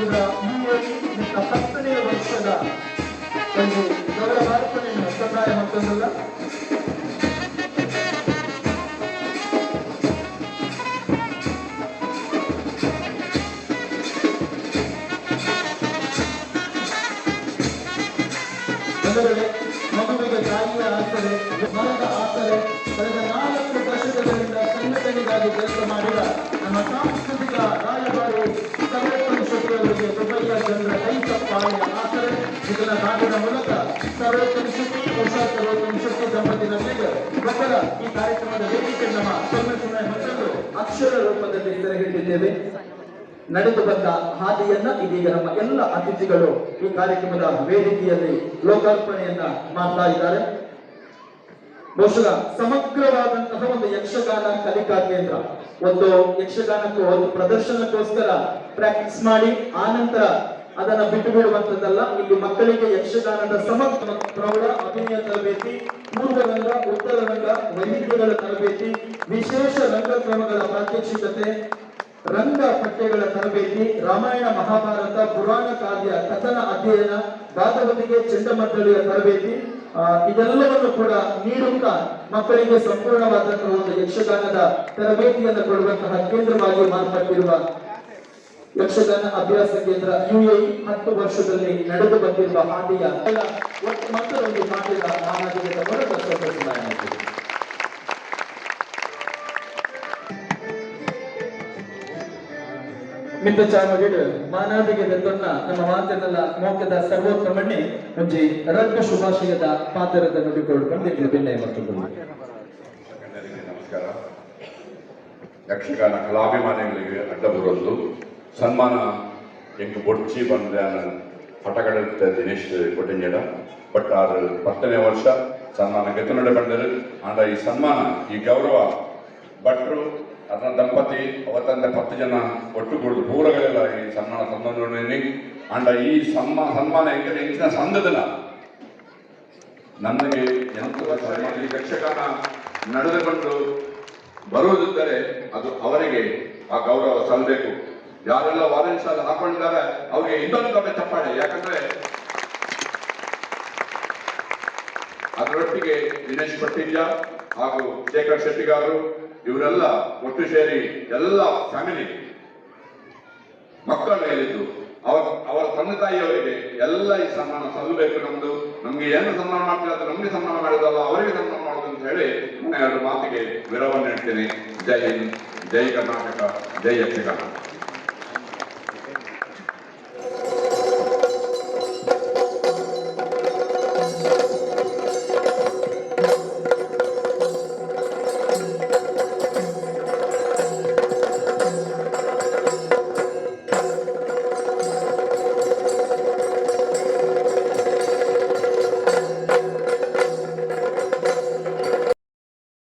ಕೇಂದ್ರ ಯುಎಇ ನಿನ್ನ ಹತ್ತನೆಯ ವರ್ಷದ ಒಂದು ಗೌರವಾರ್ಪಣೆಯನ್ನು ಸಂದಾಯ ಮತ್ತೊಂದಲ್ಲ. ಅದರಲ್ಲಿ ಮಗುವಿಗೆ ತಾಯಿಯ ಆಸರೆ ಮರದ ಆಸರೆ, ಕಳೆದ ನಾಲ್ಕು ವರ್ಷಗಳಿಂದ ಸಂಘಟನೆಗಾಗಿ ಕೆಲಸ ಮಾಡಿದ ನಮ್ಮ ಸರ್ವೋತ್ತಮ ನಿಮಿಷಕ್ಕೆ ಉಷಾ ಸರ್ವೋತ್ತಮ ನಿಮಿಷಕ್ಕೆ ಈ ಕಾರ್ಯಕ್ರಮದ ವೇದಿಕೆ ನಮ್ಮ ಸಂರಕ್ಷಣೆ ಮತ್ತೊಂದು ಅಕ್ಷರ ರೂಪದಲ್ಲಿ ಸೆರೆ ಹಿಡಿದಿದ್ದೇವೆ ನಡೆದು ಬಂದ ಹಾದಿಯನ್ನ ಇದೀಗ ನಮ್ಮ ಎಲ್ಲ ಅತಿಥಿಗಳು ಈ ಕಾರ್ಯಕ್ರಮದ ವೇದಿಕೆಯಲ್ಲಿ ಲೋಕಾರ್ಪಣೆಯನ್ನ ಮಾಡ್ತಾ ಇದ್ದಾರೆ. ಬಹುಶಃ ಸಮಗ್ರವಾದಂತಹ ಒಂದು ಯಕ್ಷಗಾನ ಕಲಿಕಾ ಕೇಂದ್ರ ಒಂದು ಯಕ್ಷಗಾನಕ್ಕೂ ಒಂದು ಪ್ರದರ್ಶನಕ್ಕೋಸ್ಕರ ಪ್ರಾಕ್ಟೀಸ್ ಮಾಡಿ ಆನಂತರ ಅದನ್ನ ಬಿಟ್ಟು ಬಿಡುವಂತದ್ದಲ್ಲ. ಇಲ್ಲಿ ಮಕ್ಕಳಿಗೆ ಯಕ್ಷಗಾನದ ಸಮಗ್ರ ಪ್ರೌಢ, ಅಭಿನಯ ತರಬೇತಿ ಪೂರ್ವ ರಂಗ ಉತ್ತರ ರಂಗ ವೈವಿಧ್ಯಗಳ ತರಬೇತಿ, ವಿಶೇಷ ರಂಗಕ್ರಮಗಳ ಪ್ರಾತ್ಯಕ್ಷಿಕತೆ, ರಂಗ ಪಠ್ಯಗಳ ತರಬೇತಿ, ರಾಮಾಯಣ, ಮಹಾಭಾರತ, ಪುರಾಣ ಕಾವ್ಯ, ಕಥನ ಅಧ್ಯಯನ ಭಾಗವತಿಗೆ ಚಂಡಮಂಡಳಿಯ ತರಬೇತಿ ಇದೆಲ್ಲವನ್ನು ಕೂಡ ನೀಡುತ್ತಾ ಮಕ್ಕಳಿಗೆ ಸಂಪೂರ್ಣವಾದಂತಹ ಒಂದು ಯಕ್ಷಗಾನದ ತರಬೇತಿಯನ್ನು ಕೊಡುವಂತಹ ಕೇಂದ್ರವಾಗಿ ಮಾರ್ಪಟ್ಟಿರುವ ಯಕ್ಷಗಾನ ಅಭ್ಯಾಸ ಕೇಂದ್ರ ಯುಎಇ ಹತ್ತು ವರ್ಷದಲ್ಲಿ ನಡೆದು ಬಂದಿರುವ ಹಾದಿಯ ಮತ್ತೊಂದು ಸಾಮಾಜಿಕ ಹೊರತ ಸಂತೋಷ ಮಿತ್ರ ಚಾಮಗಿಡು ಮಾನವಿಗೆ ತನ್ನ ನಮ್ಮ ಮಾತಿನಲ್ಲ ಮೋಕದ ಸರ್ವೋತ್ತಮಣ್ಣಿ ಒಂಜಿ ರಕ್ತ ಶುಭಾಶಯದ ಪಾತ್ರದ ನುಡಿಕೊಳ್ಳುಕೊಂಡು ಭಿನ್ನ ಮತ್ತೊಂದು ಗಣ್ಯರಿಗೆ ನಮಸ್ಕಾರ. ಯಕ್ಷಗಾನ ಕಲಾಭಿಮಾನಿಗಳಿಗೆ ಅಡ್ಡ ಬರೋದು ಸನ್ಮಾನ ಎಂಟು ಬೊಡ್ಚಿ ಬಂದ ಪಟಗಡತ್ತ ದಿನೇಶ್ ಕೊಟ್ಟಿಂಜಡ ಬಟ್ ಆದ್ರೆ ಪತ್ತನೇ ವರ್ಷ ಸನ್ಮಾನ ಗೆತ್ತನಡೆ ಬಂದರು. ಆಂಡ ಈ ಸನ್ಮಾನ, ಈ ಗೌರವ, ಭಟ್ರು, ಅದನ್ನ ದಂಪತಿ, ಅವತ್ತಂದ ಪತ್ತು ಜನ ಒಟ್ಟುಗೂಡುದು ಪೂರಗಳೆಲ್ಲ ಈ ಸನ್ಮಾನ ಸಂಬಂಧ ಆಂಡ ಈ ಸನ್ಮಾನ ಸನ್ಮಾನ ಎಂದರೆ ಹೆಚ್ಚಿನ ಸಂದದನ ನನಗೆ ಎಂತ ಈ ಯಕ್ಷಗಾನ ನಡೆದುಕೊಂಡು ಬರುವುದಿದ್ದರೆ ಅದು ಅವರಿಗೆ ಆ ಗೌರವ ಸಲ್ಲಬೇಕು ಯಾರೆಲ್ಲ ವಾಲೆನ್ಸ್ ಅಲ್ಲಿ ಹಾಕೊಂಡಿದ್ದಾರೆ, ಅವ್ರಿಗೆ ಇನ್ನೊಂದು ಕಮ್ಮಿ ತಪ್ಪಾಳೆ ಯಾಕಂದ್ರೆ ಅದರೊಟ್ಟಿಗೆ ದಿನೇಶ್ ಭಟ್ಟಿಂಜ ಹಾಗೂ ಶೇಖರ್ ಶೆಟ್ಟಿಗಾರರು ಇವರೆಲ್ಲ ಒಟ್ಟು ಸೇರಿ ಎಲ್ಲ ಫ್ಯಾಮಿಲಿ ಮಕ್ಕಳು ಹೇಳಿದ್ದು ಅವರ ಅವರ ತಂದೆ ತಾಯಿಯವರಿಗೆ ಎಲ್ಲ ಈ ಸನ್ಮಾನ ಸಲ್ಲಬೇಕು ನಮ್ದು. ನಮ್ಗೆ ಏನು ಸನ್ಮಾನ ಮಾಡ್ತೀರ ಅದು ನಮ್ಗೆ ಸನ್ಮಾನ ಮಾಡಿದಲ್ಲ, ಅವರಿಗೆ ಸನ್ಮಾನ ಮಾಡೋದು ಅಂತ ಹೇಳಿ ನನ್ನ ಎರಡು ಮಾತಿಗೆ ವಿರವನ್ನು ಇಡ್ತೀನಿ ಜೈ ಹಿಂದ್, ಜೈ ಕರ್ನಾಟಕ, ಜೈ ಯಕ್ಷಗಾನ.